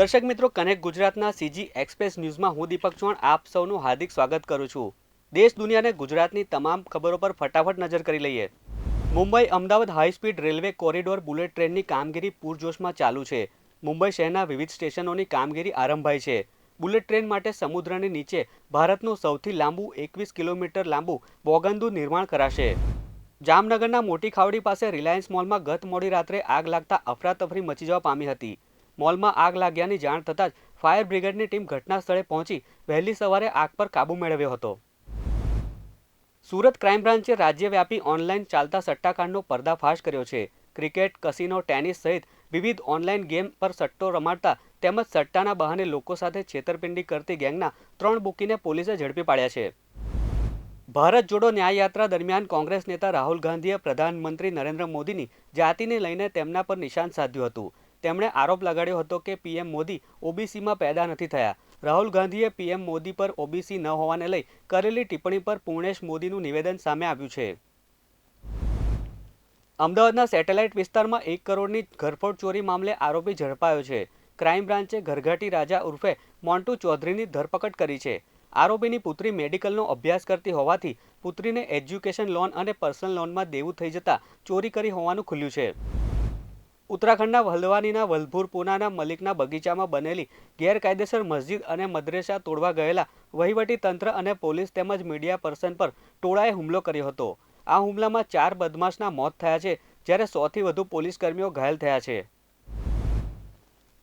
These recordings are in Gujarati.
દર્શક મિત્રો, કનેક્ટ ગુજરાતના સીજી એક્સપ્રેસ ન્યૂઝમાં હું દીપક ચૌહાણ આપ સૌનું હાર્દિક સ્વાગત કરું છું. દેશ, દુનિયાને ગુજરાતની તમામ ખબરો પર ફટાફટ નજર કરી લઈએ. Mumbai Ahmedabad high speed railway corridor bullet ટ્રેનની કામગીરી પૂરજોશમાં ચાલુ છે. મુંબઈ શહેરના વિવિધ સ્ટેશનોની કામગીરી આરંભાઈ છે. બુલેટ ટ્રેન માટે સમુદ્રની નીચે ભારતનું સૌથી લાંબુ એકવીસ કિલોમીટર લાંબુ બોગંદુ નિર્માણ કરાશે. જામનગરના મોટી ખાવડી પાસે રિલાયન્સ મોલમાં ગત મોડી રાત્રે આગ લાગતા અફરાતફરી મચી જવા પામી હતી. મોલમાં આગ લાગ્યાની જાણ થતાં જ ફાયર બ્રિગેડની ટીમ ઘટના સ્થળે પહોંચી વહેલી સવારે આગ પર કાબૂ મેળવ્યો હતો. સુરત ક્રાઇમ બ્રાન્ચે રાજ્યવ્યાપી ઓનલાઈન ચાલતા સટ્ટાકાંડનો પર્દાફાશ કર્યો છે. ક્રિકેટ, કસિનો, ટેનિસ સહિત વિવિધ ઓનલાઈન ગેમ પર સટ્ટો રમાડતા તેમજ સટ્ટાના બહાને લોકો સાથે છેતરપિંડી કરતી ગેંગના ત્રણ બુકીને પોલીસે ઝડપી પાડ્યા છે. ભારત જોડો ન્યાયયાત્રા દરમિયાન કોંગ્રેસ નેતા રાહુલ ગાંધીએ પ્રધાનમંત્રી નરેન્દ્ર મોદીની જાતિને લઈને તેમના પર નિશાન સાધ્યું હતું. તેમણે આરોપ લગાડ્યો હતો કે પીએમ મોદી ઓબીસીમાં પેદા નથી થયા. રાહુલ ગાંધીએ પીએમ મોદી પર ઓબીસી ન હોવાને લઈ કરેલી ટિપ્પણી પર પૂર્ણેશ મોદીનું નિવેદન સામે આવ્યું છે. અમદાવાદના સેટેલાઇટ વિસ્તારમાં એક કરોડની ઘરફોડ ચોરી મામલે આરોપી ઝડપાયો છે. ક્રાઇમ બ્રાન્ચે ઘરઘાટી રાજા ઉર્ફે મોન્ટુ ચૌધરીની ધરપકડ કરી છે. આરોપીની પુત્રી મેડિકલનો અભ્યાસ કરતી હોવાથી પુત્રીને એજ્યુકેશન લોન અને પર્સનલ લોનમાં દેવું થઈ જતા ચોરી કરી હોવાનું ખુલ્યું છે. ઉત્તરાખંડના વલ્દવાનીના વલભુર પૂનાના મલિકના બગીચામાં બનેલી ગેરકાયદેસર મસ્જિદ અને મદ્રેસા તોડવા ગયેલા વહીવટી તંત્ર અને પોલીસ તેમજ મીડિયા પર્સન પર ટોળાએ હુમલો કર્યો હતો. આ હુમલામાં ચાર બદમાશના મોત થયા છે, જ્યારે સોથી વધુ પોલીસકર્મીઓ ઘાયલ થયા છે.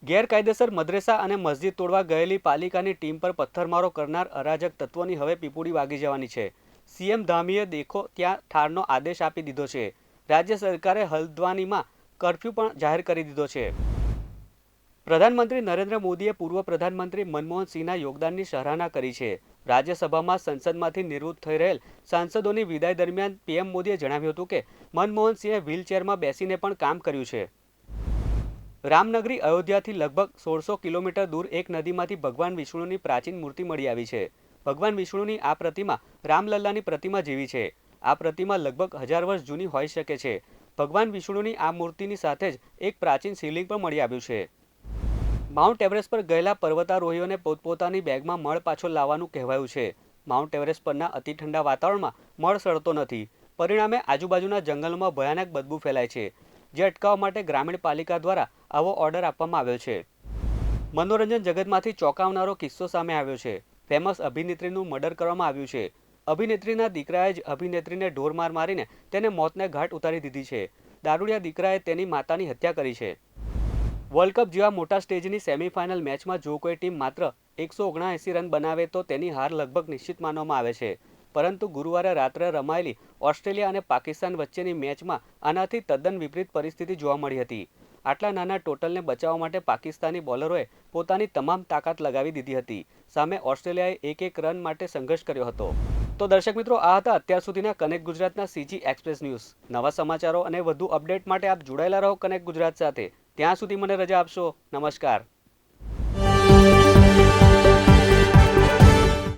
ગેરકાયદેસર મદ્રેસા અને મસ્જિદ તોડવા ગયેલી પાલિકાની ટીમ પર પથ્થરમારો કરનાર અરાજક તત્વોની હવે પીપુડી વાગી જવાની છે. સીએમ ધામીએ દેખો ત્યાં ઠારનો આદેશ આપી દીધો છે. રાજ્ય સરકારે હલ્દ્વાનીમાં કર્ફ્યુ પણ જાહેર કરી દીધો છે. પ્રધાનમંત્રી નરેન્દ્ર મોદીએ પૂર્વ પ્રધાનમંત્રી મનમોહન સિંહના યોગદાનની સરાહના કરી છે. રાજ્યસભામાં સંસદમાંથી નિવૃત્ત થઈ રહેલ સાંસદોની વિદાય દરમિયાન પીએમ મોદીએ જણાવ્યું હતું કે, મનમોહન સિંહે વ્હીલચેરમાં બેસીને પણ કામ કર્યું છે. રામનગરી અયોધ્યાથી લગભગ સોળસો કિલોમીટર દૂર એક નદીમાંથી ભગવાન વિષ્ણુની પ્રાચીન મૂર્તિ મળી આવી છે. ભગવાન વિષ્ણુની આ પ્રતિમા રામલલ્લાની પ્રતિમા જેવી છે. આ પ્રતિમા લગભગ હજાર વર્ષ જૂની હોઈ શકે છે. ભગવાન વિષ્ણુની આ મૂર્તિની સાથે જ એક પ્રાચીન શિવલિંગ પણ મળી આવ્યું છે. માઉન્ટ એવરેસ્ટ પર ગયેલા પર્વતારોહીઓને પોતપોતાની બેગમાં મળ પાછો લાવવાનું કહેવાયું છે. માઉન્ટ એવરેસ્ટ પરના અતિ ઠંડા વાતાવરણમાં મળ સળતો નથી. પરિણામે આજુબાજુના જંગલોમાં ભયાનક બદબુ ફેલાય છે. જે અટકાવવા માટે ગ્રામીણ પાલિકા દ્વારા આવો ઓર્ડર આપવામાં આવ્યો છે. મનોરંજન જગતમાંથી ચોંકાવનારો કિસ્સો સામે આવ્યો છે. ફેમસ અભિનેત્રીનું મર્ડર કરવામાં આવ્યું છે. અભિનેત્રીના દીકરાએ જ અભિનેત્રીને ઢોરમાર મારીને તેને મોતને ઘાટ ઉતારી દીધી છે. દારૂડિયા દીકરાએ તેની માતાની હત્યા કરી છે. વર્લ્ડ કપ જેવા મોટા સ્ટેજની સેમીફાઇનલ મેચમાં જો કોઈ ટીમ માત્ર એકસો ઓગણએંસી રન બનાવે તો તેની હાર લગભગ નિશ્ચિત માનવામાં આવે છે. પરંતુ ગુરુવારે રાત્રે રમાયેલી ઓસ્ટ્રેલિયા અને પાકિસ્તાન વચ્ચેની મેચમાં આનાથી તદ્દન વિપરીત પરિસ્થિતિ જોવા મળી હતી. આટલા નાના ટોટલને બચાવવા માટે પાકિસ્તાની બોલરોએ પોતાની તમામ તાકાત લગાવી દીધી હતી. સામે ઓસ્ટ્રેલિયાએ એક એક રન માટે સંઘર્ષ કર્યો હતો. તો દર્શક મિત્રો, આ હતા અત્યાર સુધીના કનેક્ટ ગુજરાતના સીજી એક્સપ્રેસ ન્યૂઝ. નવા સમાચારો અને વધુ અપડેટ માટે આપ જોડાયેલા રહો કનેક્ટ ગુજરાત સાથે. ત્યાં સુધી મને રજા આપશો. નમસ્કાર.